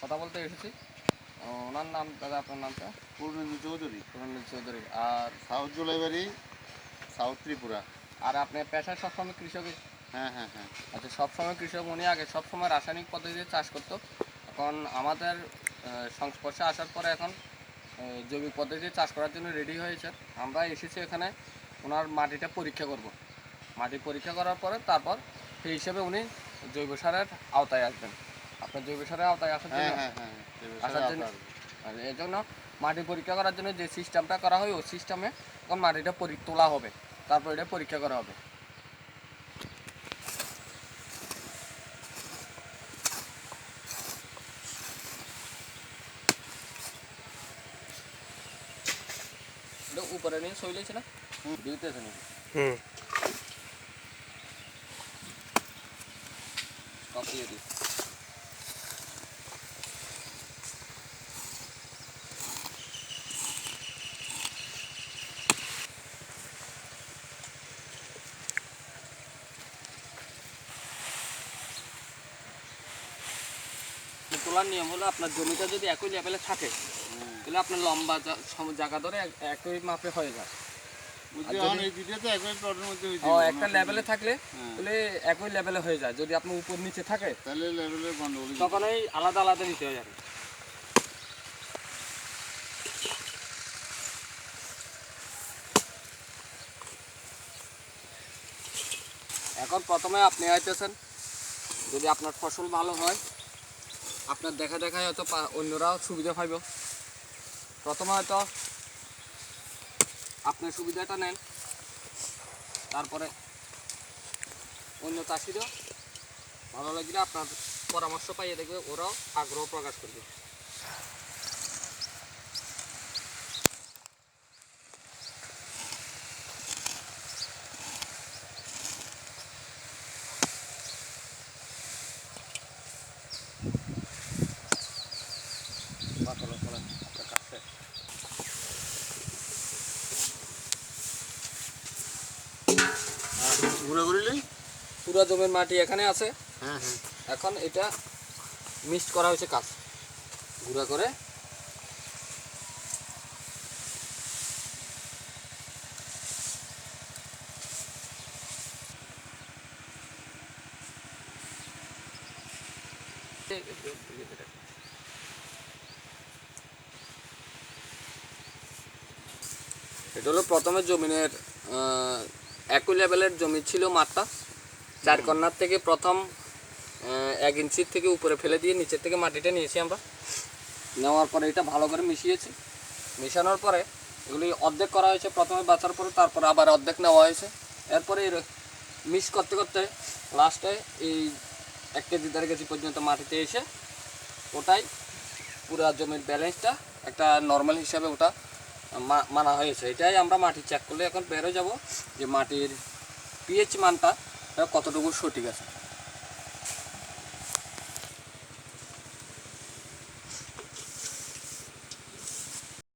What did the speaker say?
কথা বলতে এসেছি। ওনার নাম দাদা আপনার নামটা? পূর্ণেন্দু চৌধুরী। পুরন্দর চৌধুরী। আর সাউথ জুলাইবাড়ি সাউথ ত্রিপুরা। আর আপনি পেশায় সবসময় কৃষকই হ্যাঁ হ্যাঁ হ্যাঁ। আচ্ছা সবসময় কৃষক উনি আগে সবসময় রাসায়নিক পদ্ধতিতে চাষ করতো। এখন আমাদের সংস্পর্শে আসার পরে এখন জৈবিক পদ্ধতিতে চাষ করার জন্য রেডি হয়েছে। আমরা এসেছি এখানে ওনার মাটিটা পরীক্ষা করব। মাটি পরীক্ষা করার পরে তারপর সেই হিসেবে উনি জৈব সারের আওতায় আসবেন। আপনার জৈব সারের আওতায় আসার হ্যাঁ জন্য হ্যাঁ হ্যাঁ আসার জন্য। আর এই জন্য মাটি পরীক্ষা করার জন্য যে সিস্টেমটা করা হয় ওই সিস্টেমে তখন মাটিটা পরি তোলা হবে। তারপর এটা পরীক্ষা করা হবে। এটা উপরে নিয়ে সইলেছে না? দিতেছে নাকি? হুম। সব দিয়ে তোলার নিয়ম হলো আপনার জমিটা যদি একই লেভেলে থাকে তাহলে আপনার লম্বা জায়গা ধরে একই মাপে হয়ে যায়। বুঝলি আর আমার যদি- এই ভিডিওতে একই প্লটের মধ্যে হয়েছে ও একটা লেভেলে থাকলে হ্যাঁ। তাহলে একই লেভেলে হয়ে যায়। যদি আপনি উপর নিচে থাকে তাহলে লেভেলের তখন ওই আলাদা আলাদা নিতে হয়ে যাবে। এখন প্রথমে আপনি আইতেছেন যদি আপনার ফসল ভালো হয় আপনার দেখা দেখা হয়তো অন্যরাও সুবিধা পাইব। প্রথমে হয়তো আপনার সুবিধাটা নেন। তারপরে অন্য চাষিরও ভালো লাগলে আপনার পরামর্শ পাইয়ে দেখবে, ওরাও আগ্রহ প্রকাশ করবে। ঘুরে ঘুরিলেই পুরো জমির মাটি এখানে আছে। হ্যাঁ হ্যাঁ। এখন এটা মিক্সড করা হয়েছে কাজ। গুঁড়া করে। এটা হলো প্রথমে জমিনের একই লেভেলের জমি ছিল মাঠটা। চার কর্নার থেকে প্রথম এক ইঞ্চির থেকে উপরে ফেলে দিয়ে নিচের থেকে মাটিটা নিয়েছি আমরা। নেওয়ার পরে এটা ভালো করে মিশিয়েছি। মেশানোর পরে এগুলি অর্ধেক করা হয়েছে প্রথমে বাঁচার পরে তারপরে আবার অর্ধেক নেওয়া হয়েছে। এরপরে মিক্স করতে করতে লাস্টে এই এক কেজি দেড় কেজি পর্যন্ত মাটিতে এসে ওটাই পুরো জমির ব্যালেন্সটা একটা নর্মাল হিসাবে ওটা মানা হয়েছে। এটাই আমরা মাটি চেক করলে এখন বেরো যাব যে মাটির পিএইচ মানটা কতটুকু সঠিক আছে।